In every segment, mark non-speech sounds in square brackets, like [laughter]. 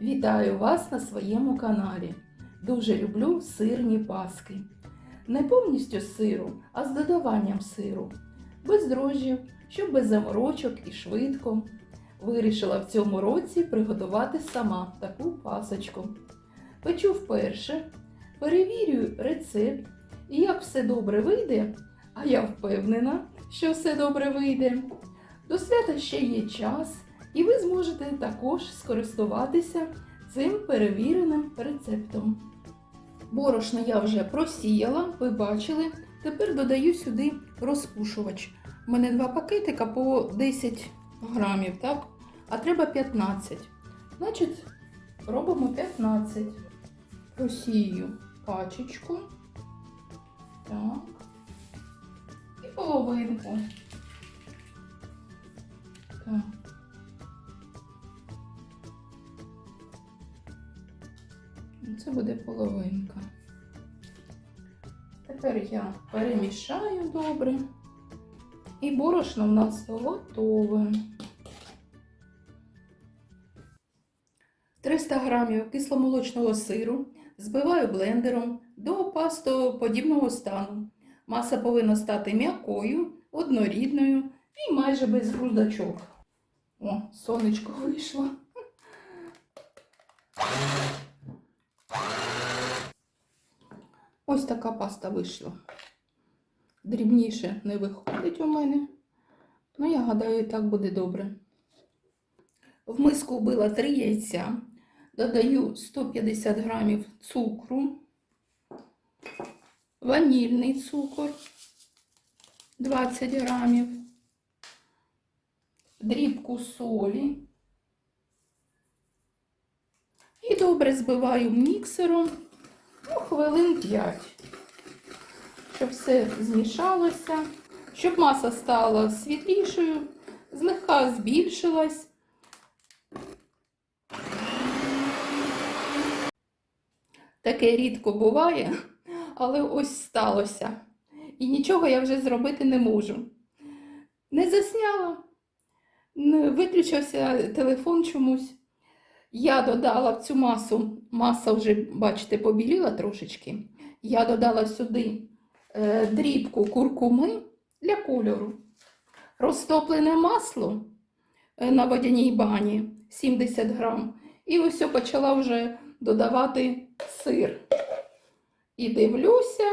Вітаю вас на своєму каналі. Дуже люблю сирні паски. Не повністю з сиру, а з додаванням сиру. Без дрожжів, щоб без заморочок і швидко. Вирішила в цьому році приготувати сама таку пасочку. Печу вперше, перевірю рецепт і як все добре вийде, а я впевнена, що все добре вийде. До свята ще є час, і ви зможете також скористуватися цим перевіреним рецептом. Борошно я вже просіяла, ви бачили. Тепер додаю сюди розпушувач. У мене два пакетика по 10 грамів, так? А треба 15. Значить, робимо 15. Просію пачечку. Так. І половинку. Так. Це буде половинка. Тепер я перемішаю добре. І борошно в нас готове. 300 грамів кисломолочного сиру збиваю блендером до пастоподібного стану. Маса повинна стати м'якою, однорідною і майже без грудачок. О, сонечко вийшло. Ось така паста вийшла. Дрібніше не виходить у мене. Ну, я гадаю, так буде добре. В миску вбила 3 яйця, додаю 150 грамів цукру, ванільний цукор 20 грамів, дрібку солі. І добре збиваю міксером ну, хвилин 5, щоб все змішалося, щоб маса стала світлішою, злегка збільшилась. Таке рідко буває, але ось сталося. І нічого я вже зробити не можу. Не засняла, виключився телефон чомусь. Я додала в цю масу, маса вже, бачите, побіліла трошечки. Я додала сюди е, дрібку куркуми для кольору, розтоплене масло е, на водяній бані 70 грам. І ось почала вже додавати сир. І дивлюся,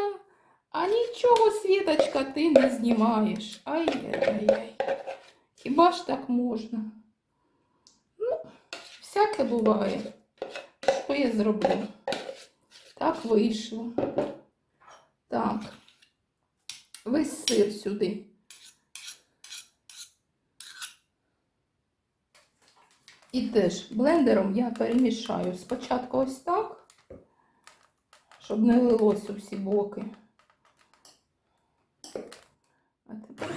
а нічого, Світочка, ти не знімаєш. Ай-яй-яй. Хіба ж так можна? Всяке буває. Що я зроблю? Так вийшло. Так, весь сир сюди. І теж блендером я перемішаю спочатку ось так, щоб не лилось у всі боки. А тепер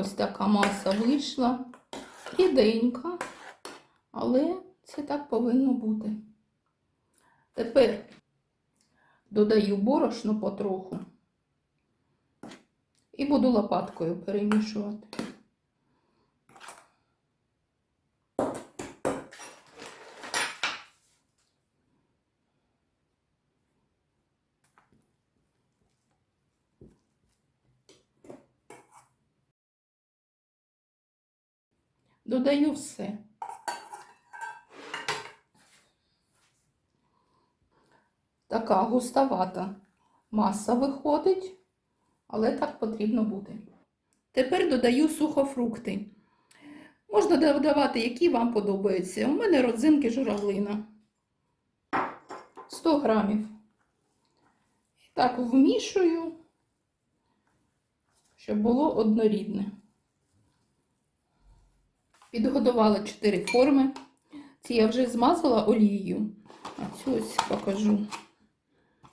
ось така маса вийшла. Ріденька, але це так повинно бути. Тепер додаю борошно потроху. І буду лопаткою перемішувати. Додаю все. Така густовата маса виходить але так потрібно буде. Тепер додаю сухофрукти. Можна додавати, які вам подобаються. У мене родзинки журавлина. 100 грамів. Так вмішую, щоб було однорідне. Підготувала 4 форми. Ці я вже змазала олією. А цю ось покажу.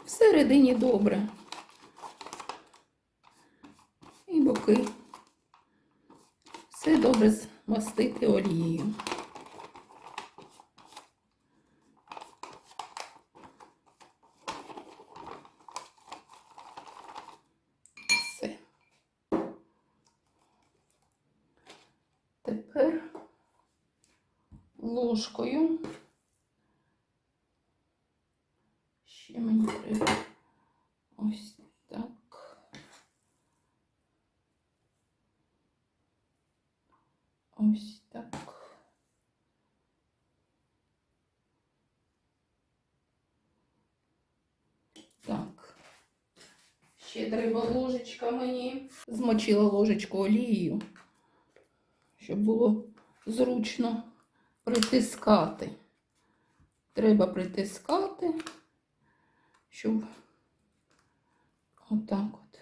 Всередині добре. і боки. Все добре змастити олією. Все. Тепер ложкою. Ще мені треба ось так. Ось так. Так. Ще треба ложечка мені. Змочила ложечку олією, щоб було зручно притискати. Треба притискати, щоб отак от.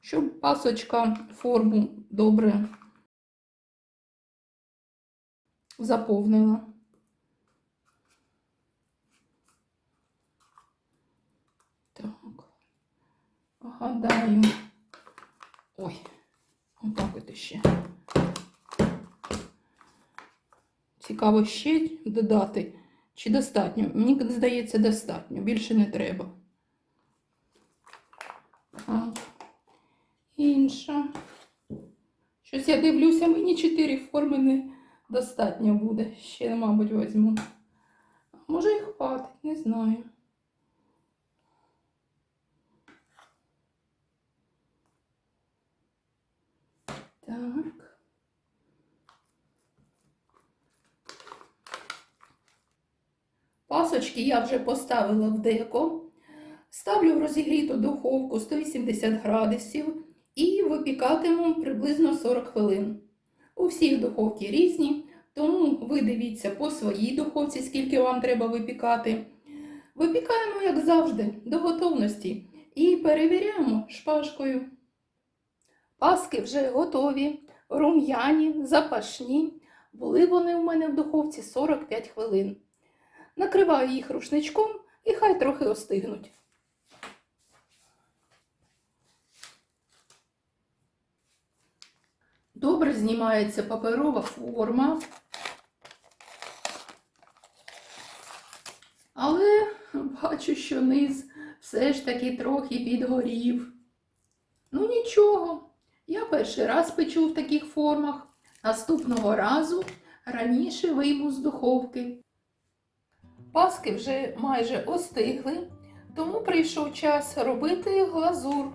Щоб пасочка форму добре заповнила. Так. Гадаю. Ой, отак от ще. Цікаво ще додати, чи достатньо. Мені здається, достатньо. Більше не треба. Так. Інша. Щось я дивлюся, мені 4 форми не достатньо буде. Ще, мабуть, візьму. Може і хватить, не знаю. Так. Пасочки я вже поставила в деко. Ставлю в розігріту духовку 180 градусів і випікатиму приблизно 40 хвилин. У всіх духовки різні, тому ви дивіться по своїй духовці, скільки вам треба випікати. Випікаємо, як завжди, до готовності і перевіряємо шпажкою. Паски вже готові, рум'яні, запашні. Були вони у мене в духовці 45 хвилин. Накриваю їх рушничком і хай трохи остигнуть. Добре знімається паперова форма. Але бачу, що низ все ж таки трохи підгорів. Ну нічого, я перший раз печу в таких формах. Наступного разу раніше вийму з духовки. Паски вже майже остигли, тому прийшов час робити глазур.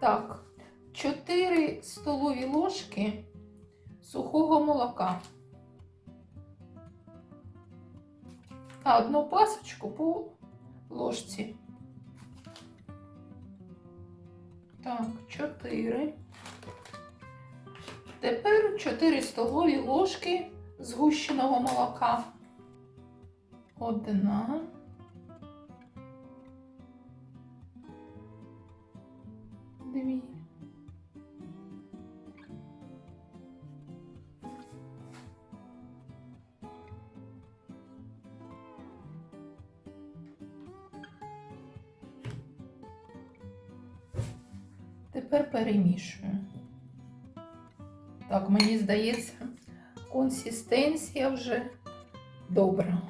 Так, 4 столові ложки сухого молока. А одну пасочку по ложці. Так, 4. Тепер 4 столові ложки згущеного молока. Одна. Дві. Тепер перемішую. Так, мені здається, консистенція вже добра.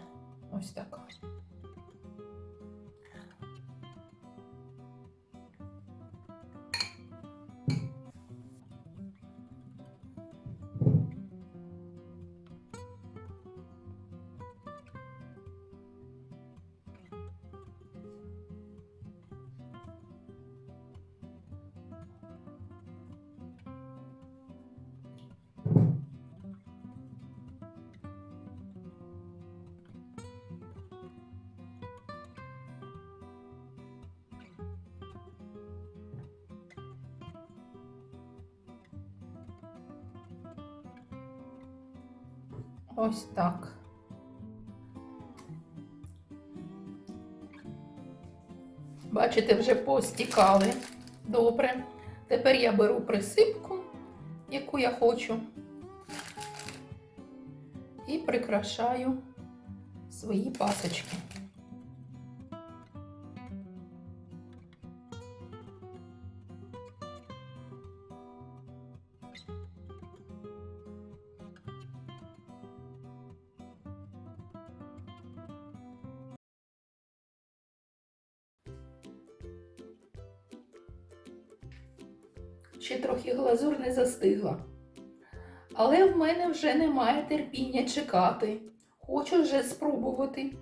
Ось так. Бачите, вже постікали. Добре. Тепер я беру присипку, яку я хочу, і прикрашаю свої пасочки. Ще трохи глазур не застигла. Але в мене вже немає терпіння чекати. Хочу вже спробувати.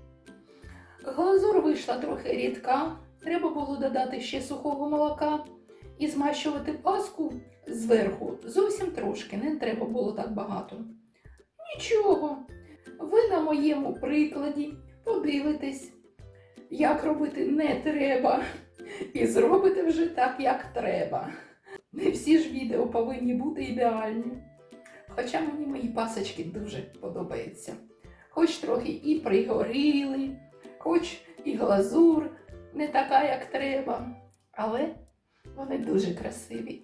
Глазур вийшла трохи рідка, треба було додати ще сухого молока і змащувати паску зверху зовсім трошки, не треба було так багато. Нічого, ви на моєму прикладі подивитесь, як робити не треба, і зробите вже так, як треба. Не всі ж відео повинні бути ідеальні. Хоча мені мої пасочки дуже подобаються. Хоч трохи і пригоріли, хоч і глазур не така, як треба, але вони дуже красиві.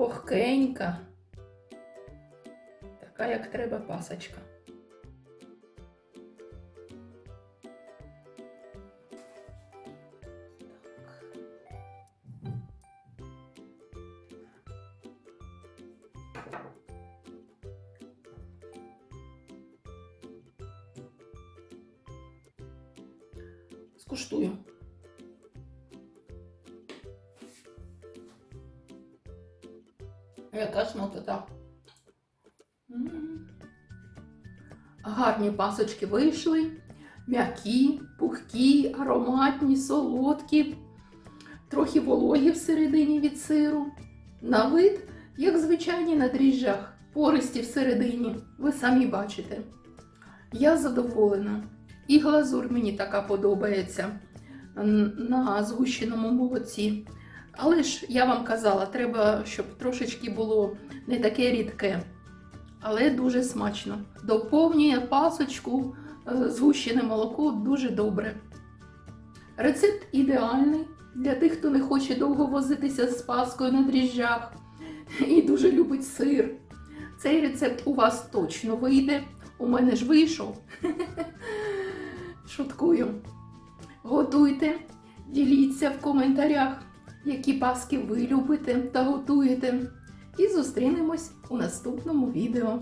Вогкенька. Така, як треба пасочка. Скуштую. Яка смакота. Гарні пасочки вийшли, м'які, пухкі, ароматні, солодкі, трохи вологі всередині від сиру. На вид, як звичайні на дріжджах, пористі всередині, ви самі бачите. Я задоволена. І глазур мені така подобається на згущеному молоці. Але ж я вам казала, треба, щоб трошечки було не таке рідке, але дуже смачно. Доповнює пасочку е, згущене молоко дуже добре. Рецепт ідеальний для тих, хто не хоче довго возитися з паскою на дріжджах і дуже любить сир. Цей рецепт у вас точно вийде. У мене ж вийшов. [laughs] Шуткую. Готуйте, діліться в коментарях, які паски ви любите та готуєте. І зустрінемось у наступному відео.